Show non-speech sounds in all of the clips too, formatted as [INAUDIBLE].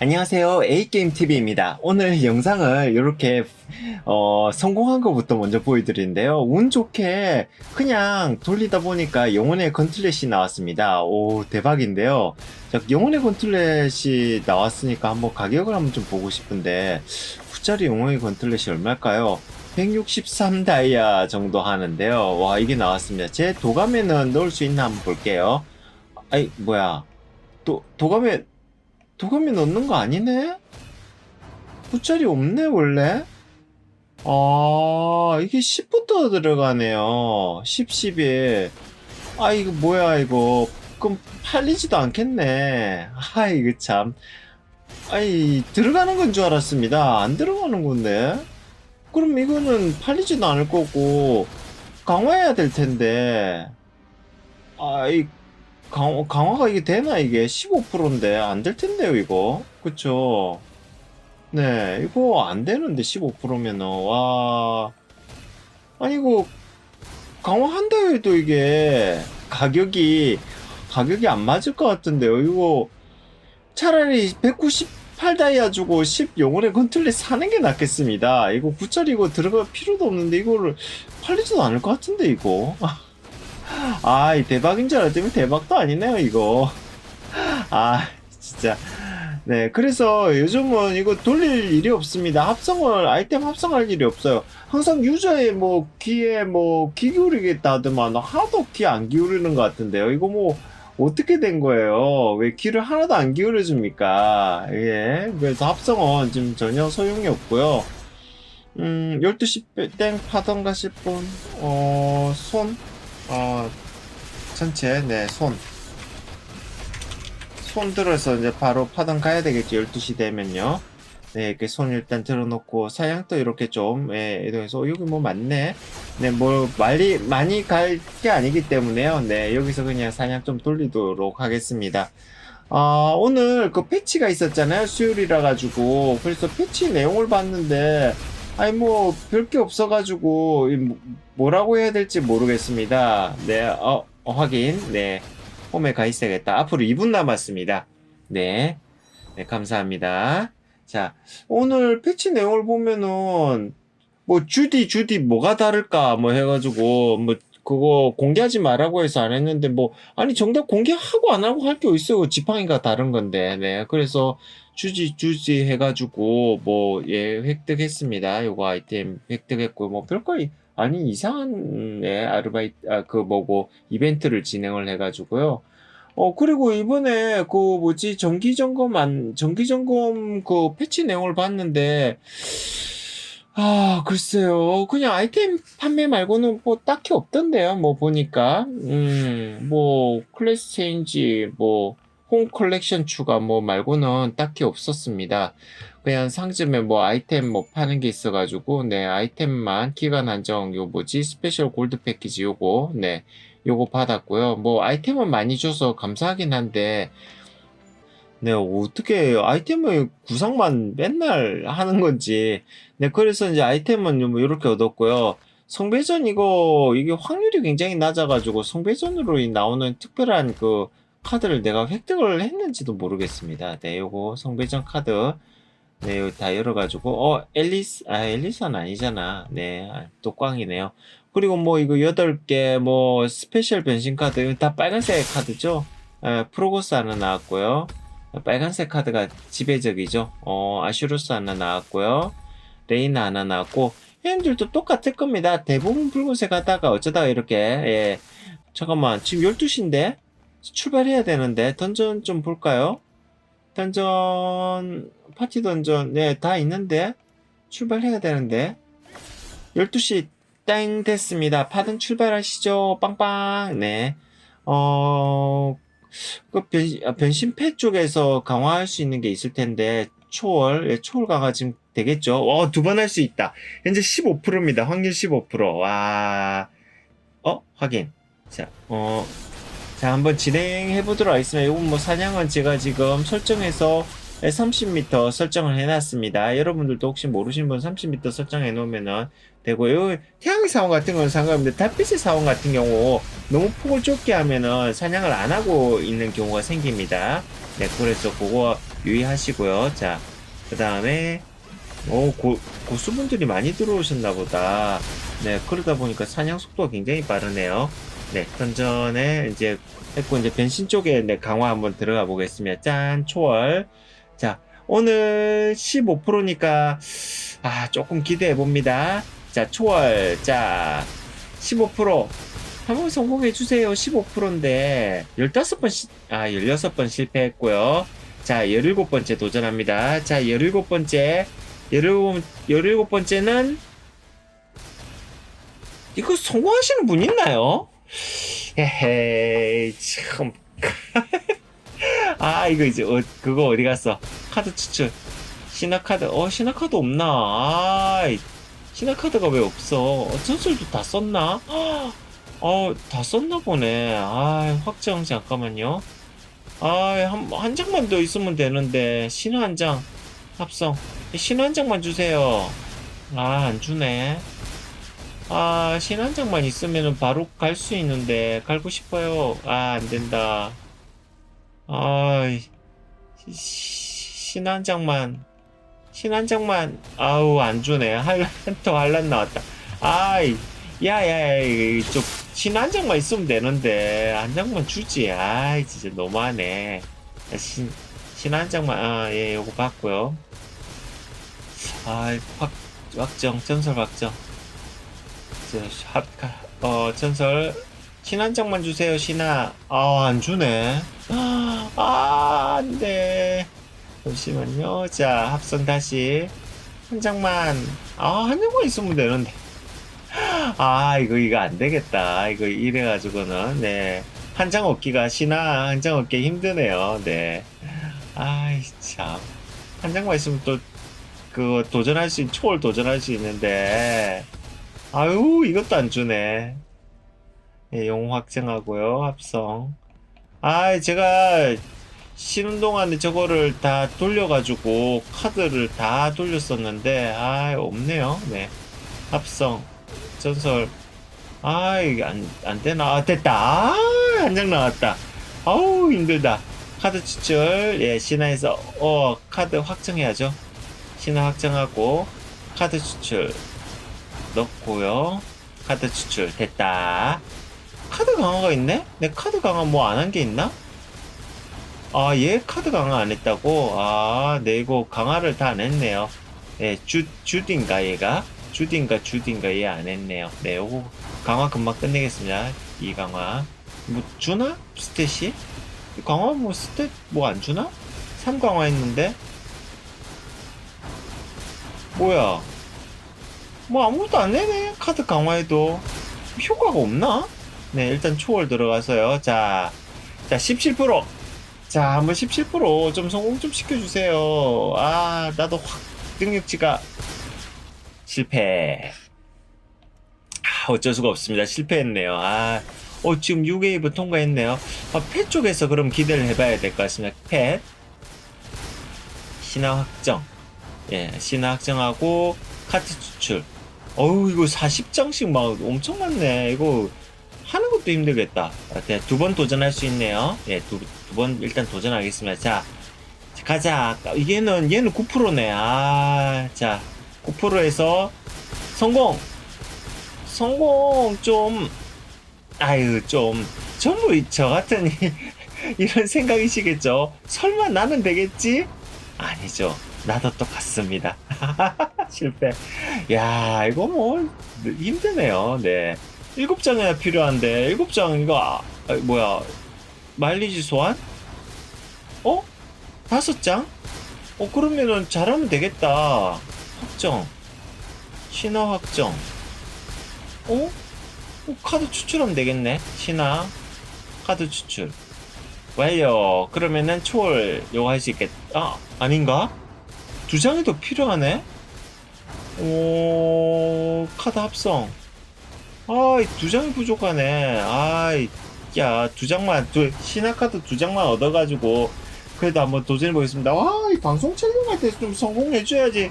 안녕하세요. A게임TV입니다. 오늘 영상을 이렇게, 어, 성공한 것부터 먼저 보여드리는데요. 운 좋게 그냥 돌리다 보니까 영혼의 건틀렛이 나왔습니다. 오, 대박인데요. 자, 영혼의 건틀렛이 나왔으니까 한번 가격을 한번 좀 보고 싶은데, 9짜리 영혼의 건틀렛이 얼마일까요? 163 다이아 정도 하는데요. 와, 이게 나왔습니다. 제 도감에는 넣을 수 있나 한번 볼게요. 아이, 뭐야. 도, 도감에, 도감에 넣는 거 아니네? 9짜리 없네, 원래? 아, 이게 10부터 들어가네요. 10, 11. 아, 이거 뭐야, 이거. 그럼 팔리지도 않겠네. 아, 이거 참. 아이, 들어가는 건 줄 알았습니다. 안 들어가는 건데. 그럼 이거는 팔리지도 않을 거고, 강화해야 될 텐데. 아, 이, 강, 강화가 이게 되나, 이게? 15%인데, 안 될 텐데요, 이거. 그쵸? 네, 이거 안 되는데, 15%면은, 와. 아니, 이거, 강화한다 해도 이게, 가격이, 가격이 안 맞을 것 같은데요, 이거. 차라리 198다이아 주고 10 영혼의 건틀렛 사는 게 낫겠습니다. 이거 9짜리 이거 들어갈 필요도 없는데, 이거를 팔리지도 않을 것 같은데, 이거. [LAUGHS] 아, 이 대박인 줄 알았더니 대박도 아니네요, 이거. 아, 진짜. 네, 그래서 요즘은 이거 돌릴 일이 없습니다. 합성을, 아이템 합성할 일이 없어요. 항상 유저의 뭐, 귀에 뭐, 귀 기울이겠다 하더만, 하나도 귀 안 기울이는 것 같은데요. 이거 뭐, 어떻게 된 거예요? 왜 귀를 하나도 안 기울여 줍니까? 예, 그래서 합성은 지금 전혀 소용이 없고요. 음, 12시 땡 파던 가실 분, 어, 손, 어, 전체, 네, 손. 손 들어서 이제 바로 파던 가야 되겠죠. 12시 되면요. 네, 이렇게 손 일단 들어놓고, 사양도 이렇게 좀, 예, 이동해서, 어, 여기 뭐 많네. 네, 뭐, 많이, 많이 갈 게 아니기 때문에요. 네, 여기서 그냥 사냥 좀 돌리도록 하겠습니다. 아, 오늘 그 패치가 있었잖아요. 수요일이라 가지고. 그래서 패치 내용을 봤는데, 아니, 뭐, 별 게 없어가지고, 이 뭐- 뭐라고 해야 될지 모르겠습니다. 네, 어, 어, 확인. 네. 홈에 가 있어야겠다. 앞으로 2분 남았습니다. 네. 네, 감사합니다. 자, 오늘 패치 내용을 보면은, 뭐, 주디, 주디, 뭐가 다를까, 뭐 해가지고, 뭐, 그거 공개하지 말라고 해서 안 했는데, 뭐, 아니, 정답 공개하고 안 하고 할 게 있어요. 지팡이가 다른 건데, 네. 그래서, 주지, 주지 해가지고, 뭐, 예, 획득했습니다. 요거 아이템 획득했고, 뭐, 별거, 이- 아니, 이상한, 예, 아르바이트, 아, 그 뭐고, 이벤트를 진행을 해가지고요. 어, 그리고 이번에 그 뭐지, 정기 점검 안, 정기 점검 그 패치 내용을 봤는데, 아, 글쎄요. 그냥 아이템 판매 말고는 뭐 딱히 없던데요. 뭐 보니까. 음, 뭐, 클래스 체인지, 뭐, 홈 컬렉션 추가 뭐 말고는 딱히 없었습니다. 그냥 상점에 뭐 아이템 뭐 파는 게 있어가지고, 네, 아이템만 기간 한정, 요 뭐지, 스페셜 골드 패키지 요거, 네, 요거 받았고요. 뭐 아이템은 많이 줘서 감사하긴 한데, 네, 어떻게 아이템을 구상만 맨날 하는 건지. 네, 그래서 이제 아이템은 뭐 이렇게 얻었고요. 성배전 이거, 이게 확률이 굉장히 낮아가지고 성배전으로 이 나오는 특별한 그 카드를 내가 획득을 했는지도 모르겠습니다. 네, 요거 성배전 카드. 네, 요다 열어가지고, 어, 앨리스, 아, 앨리스는 아니잖아. 네, 아, 또 꽝이네요. 그리고 뭐 이거 8개, 뭐 스페셜 변신 카드, 다 빨간색 카드죠? 에, 프로고스 하나 나왔고요. 빨간색 카드가 지배적이죠. 어, 아슈루스 하나 나왔고요. 레이나 하나 나왔고, 얘들도 똑같을 겁니다. 대부분 붉은색 하다가 어쩌다가 이렇게, 예. 잠깐만, 지금 12시인데? 출발해야 되는데, 던전 좀 볼까요? 던전, 파티 던전, 네, 다 있는데? 출발해야 되는데? 12시 땡 됐습니다. 파든 출발하시죠. 빵빵. 네. 어, 그 변신, 아, 변신패 쪽에서 강화할 수 있는 게 있을 텐데, 초월, 예, 초월 강화 지금 되겠죠? 어, 두 번 할 수 있다. 현재 15%입니다. 확률 15%. 와, 어, 확인. 자, 어, 자, 한번 진행해 보도록 하겠습니다. 이건 뭐 사냥은 제가 지금 설정해서 30m 설정을 해놨습니다. 여러분들도 혹시 모르시는 분 30m 설정해 놓으면은 되고요. 태양의 사원 같은 건 상관없는데 달빛의 사원 같은 경우 너무 폭을 좁게 하면은 사냥을 안 하고 있는 경우가 생깁니다. 네, 그래서 그거 유의하시고요. 자, 그 다음에, 오, 고, 고수분들이 많이 들어오셨나 보다. 네, 그러다 보니까 사냥 속도가 굉장히 빠르네요. 네, 현전에 이제 했고, 이제 변신 쪽에 네, 강화 한번 들어가 보겠습니다. 짠, 초월. 자, 오늘 15%니까, 아, 조금 기대해 봅니다. 자, 초월. 자, 15%. 한번 성공해 주세요. 15%인데 15번 시, 아 16번 실패했고요. 자, 17번째 도전합니다. 자, 17번째. 17, 17번째는 이거 성공하시는 분 있나요? 헤헤, 참. [LAUGHS] 아, 이거 이제, 어, 그거 어디 갔어? 카드 추출. 신화카드, 어, 신화카드 없나? 아, 신화카드가 왜 없어? 어, 전설도 다 썼나? [GASPS] 어, 다 썼나 보네. 아, 확정, 잠깐만요. 아, 한, 한 장만 더 있으면 되는데, 신화 한 장, 합성. 신화 한 장만 주세요. 아, 안 주네. 아, 신한 장만 있으면 바로 갈 수 있는데, 갈고 싶어요. 아, 안 된다. 아, 신한 장만, 신한 장만, 아우, 안 주네. 할, [LAUGHS] 또 한란 나왔다. 아이, 야, 야, 야, 이쪽, 신한 장만 있으면 되는데, 한 장만 주지. 아이, 진짜 너무하네. 야, 신, 신한 장만, 아, 예, 요거 받고요. 아이, 확, 확정, 전설 확정. 저, 합, 어, 전설. 신한 장만 주세요, 신아. 아, 안 주네. 아, 안 돼. 잠시만요. 자, 합성 다시. 한 장만. 아, 한 장만 있으면 되는데. 아, 이거, 이거 안 되겠다. 이거 이래 가지고는, 네. 한 장 얻기가, 신아, 한 장 얻기 힘드네요. 네. 아이, 참. 한 장만 있으면 또, 그, 도전할 수, 있, 초월 도전할 수 있는데. 아유, 이것도 안 주네. 예, 용 확정하고요, 합성. 아, 제가 쉬는 동안에 저거를 다 돌려가지고 카드를 다 돌렸었는데, 아, 없네요. 네. 합성, 전설. 아, 이게 안, 안 되나? 아, 됐다. 아, 한장 나왔다. 아우, 힘들다. 카드 추출, 예, 신화에서, 어, 카드 확정해야죠. 신화 확정하고, 카드 추출. 넣고요. 카드 추출 됐다. 카드 강화가 있네? 내 카드 강화 뭐 안 한 게 있나? 아, 얘 카드 강화 안 했다고? 아, 네, 이거 강화를 다 안 했네요. 네, 주, 주딘가, 얘가? 주딘가, 주딘가, 얘 안 했네요. 네, 요거 강화 금방 끝내겠습니다. 이 강화. 뭐, 주나? 스탯이? 이 강화 뭐, 스탯 뭐 안 주나? 3 강화 했는데? 뭐야? 뭐 아무것도 안 내네. 카드 강화해도 효과가 없나? 네 일단 초월 들어가서요. 자, 자 17%자 한번 17%좀 성공 좀 시켜주세요. 아 나도 확 능력치가 실패. 아, 어쩔 수가 없습니다. 실패했네요. 아 어, 지금 6웨이브 통과했네요. 아, 펫 쪽에서 그럼 기대를 해봐야 될 것 같습니다. 펫. 신화 확정. 예 신화 확정하고 카트 추출 어우 이거 40장씩 막 엄청 많네. 이거 하는 것도 힘들겠다. 네, 두번 도전할 수 있네요. 예두 두번 일단 도전하겠습니다. 자 가자. 이게는 얘는 9%네. 아자 9%에서 성공. 성공. 좀 아유 좀 전부 저 같은 [LAUGHS] 이런 생각이시겠죠? 설마 나는 되겠지? 아니죠 나도 똑같습니다 [LAUGHS] 실패. 야, 이거 뭐 힘드네요. 네. 일곱 장이나 필요한데 일곱 장 이거 아, 아, 뭐야? 마일리지 소환? 어? 다섯 장? 어 그러면은 잘하면 되겠다. 확정. 신화 확정. 어? 어 카드 추출하면 되겠네. 신화 카드 추출. 완료. 그러면은 초월 요거 할 수 있겠. 아 아닌가? 두 장이 더 필요하네? 오, 카드 합성. 아이, 두 장이 부족하네. 아이, 야, 두 장만, 두, 신화 카드 두 장만 얻어가지고, 그래도 한번 도전해보겠습니다. 와, 이 방송 촬영할 때 좀 성공해줘야지.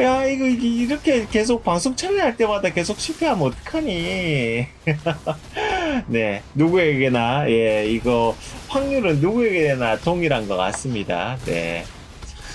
야, 이거, 이렇게 계속 방송 촬영할 때마다 계속 실패하면 어떡하니. [LAUGHS] 네, 누구에게나, 예, 이거, 확률은 누구에게나 동일한 것 같습니다. 네.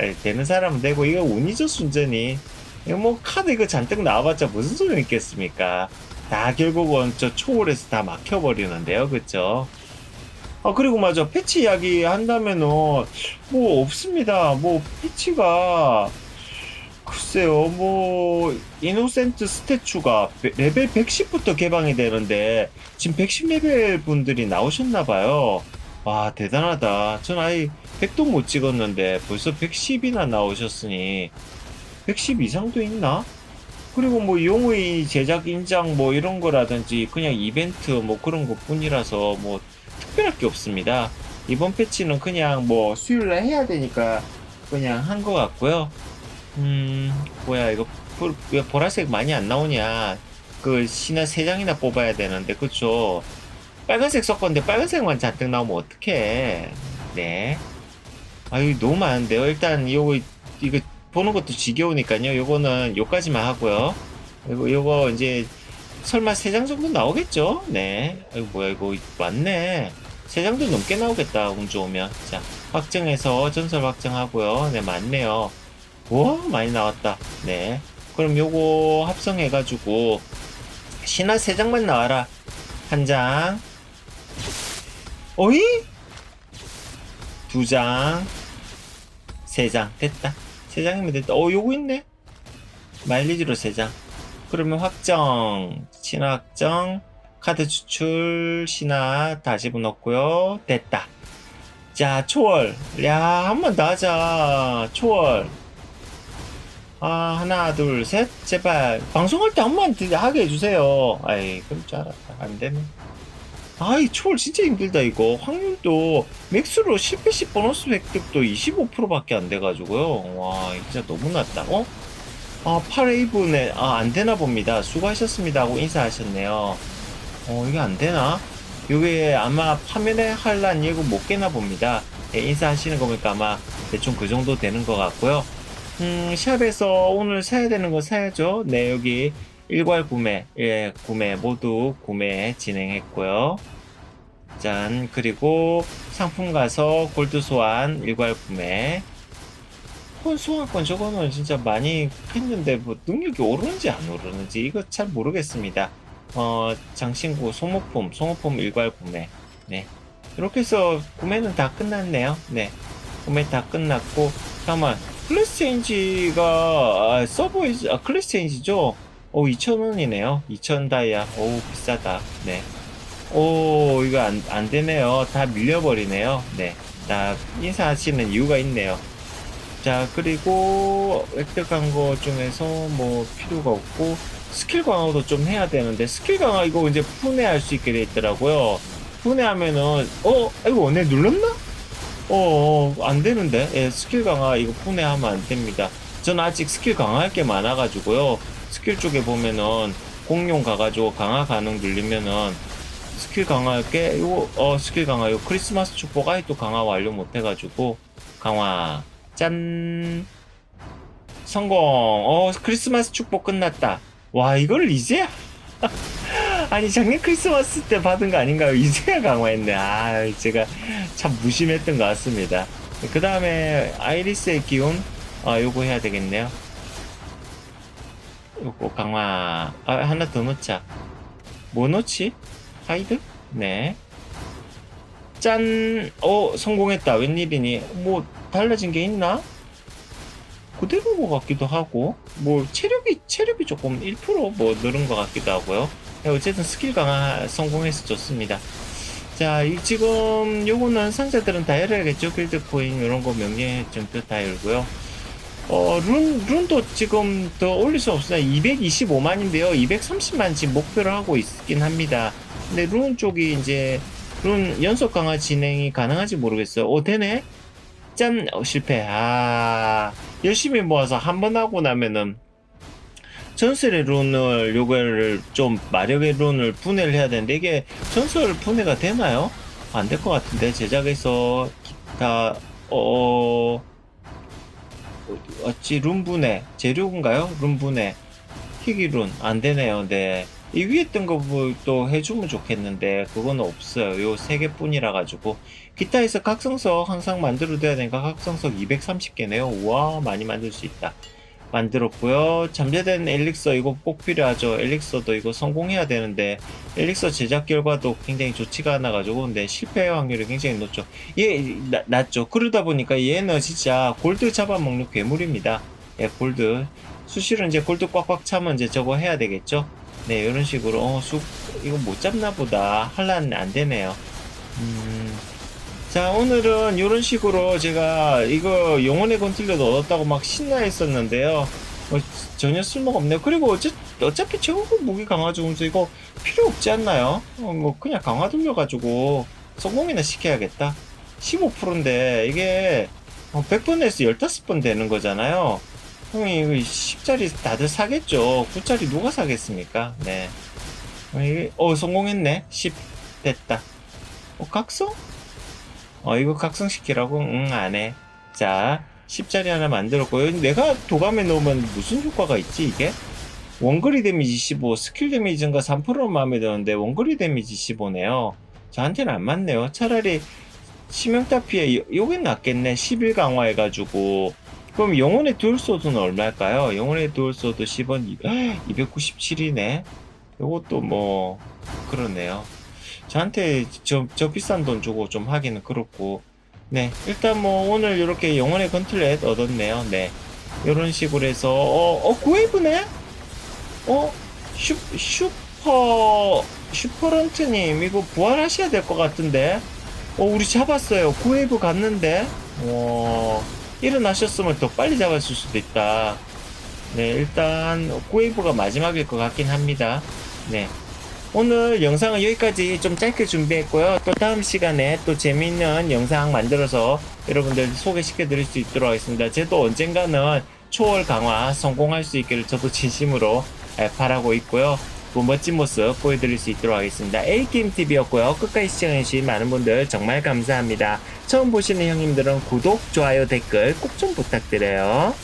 자, 되는 사람은 되고, 이거 운이죠, 순전히. 이거 뭐, 카드 이거 잔뜩 나와봤자 무슨 소용이 있겠습니까? 다 결국은 저 초월에서 다 막혀버리는데요, 그쵸? 아, 그리고 맞아. 패치 이야기 한다면은, 뭐, 없습니다. 뭐, 패치가, 글쎄요, 뭐, 이노센트 스태츄가 베- 레벨 110부터 개방이 되는데, 지금 110레벨 분들이 나오셨나봐요. 와, 대단하다. 전 아예 100도 못 찍었는데, 벌써 110이나 나오셨으니, 110 이상도 있나? 그리고 뭐, 용의 제작 인장 뭐, 이런 거라든지, 그냥 이벤트 뭐, 그런 것 뿐이라서, 뭐, 특별할 게 없습니다. 이번 패치는 그냥 뭐, 수요일날 해야 되니까, 그냥 한 것 같고요. 음, 뭐야, 이거, 보, 왜 보라색 많이 안 나오냐. 그, 신화 3장이나 뽑아야 되는데, 그쵸? 빨간색 섞었는데, 빨간색만 잔뜩 나오면 어떡해. 네. 아유, 너무 많은데요. 일단, 요거, 이거, 보는 것도 지겨우니까요. 요거는 요까지만 하고요. 이거, 요거, 이제, 설마 3장 정도 나오겠죠? 네. 아이고, 뭐야, 이거, 맞네. 3장도 넘게 나오겠다, 운 좋으면. 자, 확정해서 전설 확정하고요. 네, 맞네요. 우와 많이 나왔다 네 그럼 요거 합성해가지고 신화 3장만 나와라 한 장 어이? 두 장 세장. 됐다. 세 장이면 됐다. 어 요거 있네. 마일리지로 세장. 그러면 확정. 신화 확정. 카드 추출. 신화 다 집어넣고요. 됐다. 자 초월. 야 한 번 더 하자. 초월. 아, 하나, 둘, 셋, 제발. 방송할 때 한 번 하게 해주세요. 아이, 그럴 줄 알았다. 안 되네. 아이, 초월 진짜 힘들다, 이거. 확률도, 맥스로 실패 시 보너스 획득도 25%밖에 안 돼가지고요. 와, 진짜 너무 낮다. 어? 아, 8A분에, 아, 안 되나 봅니다. 수고하셨습니다. 하고 인사하셨네요. 어, 이게 안 되나? 이게 아마 파면에 할란 예고 못 깨나 봅니다. 예, 인사하시는 거 보니까 아마 대충 그 정도 되는 것 같고요. 음, 샵에서 오늘 사야 되는 거 사야죠. 네, 여기 일괄 구매, 예, 구매 모두 구매 진행했고요. 짠, 그리고 상품 가서 골드 소환 일괄 구매. 폰 소환권 저거는 진짜 많이 했는데 뭐 능력이 오르는지 안 오르는지 이거 잘 모르겠습니다. 어, 장신구 소모품, 소모품 일괄 구매. 네. 이렇게 해서 구매는 다 끝났네요. 네. 구매 다 끝났고, 잠깐만. 클래스 체인지가 아, 서버이지 아 클래스 체인지죠? 오 2,000원이네요. 2,000 다이아. 오 비싸다. 네 오 이거 안, 안 되네요. 다 밀려버리네요. 네다 인사하시는 이유가 있네요. 자 그리고 획득한 거 중에서 뭐 필요가 없고 스킬 강화도 좀 해야 되는데 스킬 강화 이거 이제 분해할 수 있게 돼 있더라고요. 분해하면은 어? 이거 내 눌렀나? 어, 어, 안 되는데? 예, 스킬 강화 이거 분해하면 안 됩니다. 전 아직 스킬 강화할 게 많아가지고요. 스킬 쪽에 보면은 공룡 가가지고 강화 가능 눌리면은 스킬 강화할 게 이거 어 스킬 강화 이거 크리스마스 축복 아직도 강화 완료 못 해가지고 강화 짠 성공 어 크리스마스 축복 끝났다 와 이걸 이제 [LAUGHS] 아니 작년 크리스마스 때 받은 거 아닌가요? 이제야 강화했네. 아 제가 참 무심했던 것 같습니다. 그 다음에 아이리스의 기운 아 요거 해야 되겠네요. 요거 강화 아 하나 더 넣자. 뭐 넣지? 하이드? 네. 짠! 어 성공했다. 웬일이니? 뭐 달라진 게 있나? 그대로인 것 같기도 하고 뭐 체력이 체력이 조금 1%뭐 늘은 것 같기도 하고요. 네, 어쨌든 스킬 강화 성공해서 좋습니다. 자, 이 지금 요거는 상자들은 다 열어야겠죠. 길드 코인 이런 거 명예 점표 다 열고요. 어, 룬, 룬도 지금 더 올릴 수 없어요. 225만인데요. 230만 지금 목표를 하고 있긴 합니다. 근데 룬 쪽이 이제 룬 연속 강화 진행이 가능한지 모르겠어요. 오, 되네? 짠! 어, 실패. 아, 열심히 모아서 한 번 하고 나면은 전설의 룬을 요거를 좀 마력의 룬을 분해를 해야 되는데 이게 전설 분해가 되나요? 안 될 것 같은데 제작에서 기타 어 어찌 룬 분해 재료인가요? 룬 분해 희귀 룬 안 되네요. 네 이 위에 뜬 거또 해주면 좋겠는데 그건 없어요. 요 세 개뿐이라 가지고 기타에서 각성석 항상 만들어둬야 되니까 각성석 230개네요. 우와 많이 만들 수 있다. 만들었고요. 잠재된 엘릭서 이거 꼭 필요하죠. 엘릭서도 이거 성공해야 되는데 엘릭서 제작 결과도 굉장히 좋지가 않아 가지고 근데 실패 확률이 굉장히 높죠. 얘 나- 낮죠. 그러다 보니까 얘는 진짜 골드 잡아먹는 괴물입니다. 예, 골드 수실은 이제 골드 꽉꽉 차면 이제 저거 해야 되겠죠. 네, 이런 식으로 어, 수 이거 못 잡나 보다. 할란 안 되네요. 음. 자, 오늘은 이런 식으로 제가 이거 영혼의 건틀려도 얻었다고 막 신나 했었는데요. 뭐 전혀 쓸모가 없네요. 그리고 어차, 어차피 최고급 무기 강화 중에서 이거 필요 없지 않나요? 어, 뭐 그냥 강화 돌려가지고 성공이나 시켜야겠다. 15%인데 이게 100번에서 15번 되는 거잖아요. 형이 이거 10짜리 다들 사겠죠. 9짜리 누가 사겠습니까? 네. 어, 어, 성공했네. 10 됐다. 어, 각성? 어, 이거 각성시키라고? 응, 안 해. 자, 10짜리 하나 만들었고요. 내가 도감에 넣으면 무슨 효과가 있지, 이게? 원거리 데미지 15, 스킬 데미지 증가 3%는 마음에 드는데, 원거리 데미지 15네요. 저한테는 안 맞네요. 차라리 치명타 피해, 요- 요게 낫겠네. 11 강화해가지고. 그럼 영혼의 듀얼 소드는 얼마일까요? 영혼의 듀얼 소드 10원 297이네. 요것도 뭐, 그러네요. 저한테 저, 저 비싼 돈 주고 좀 하기는 그렇고. 네. 일단 뭐 오늘 이렇게 영혼의 건틀렛 얻었네요. 네. 요런 식으로 해서, 어, 어, 구웨이브네? 어, 슈, 슈퍼, 슈퍼런트님, 이거 부활하셔야 될 것 같은데? 어, 우리 잡았어요. 구웨이브 갔는데? 어, 일어나셨으면 더 빨리 잡았을 수도 있다. 네, 일단, 구웨이브가 마지막일 것 같긴 합니다. 네. 오늘 영상은 여기까지 좀 짧게 준비했고요. 또 다음 시간에 또 재미있는 영상 만들어서 여러분들 소개시켜 드릴 수 있도록 하겠습니다. 저도 언젠가는 초월 강화 성공할 수 있기를 저도 진심으로 에, 바라고 있고요. 그 멋진 모습 보여드릴 수 있도록 하겠습니다. A게임TV였고요. 끝까지 시청해주신 많은 분들 정말 감사합니다. 처음 보시는 형님들은 구독, 좋아요, 댓글 꼭 좀 부탁드려요.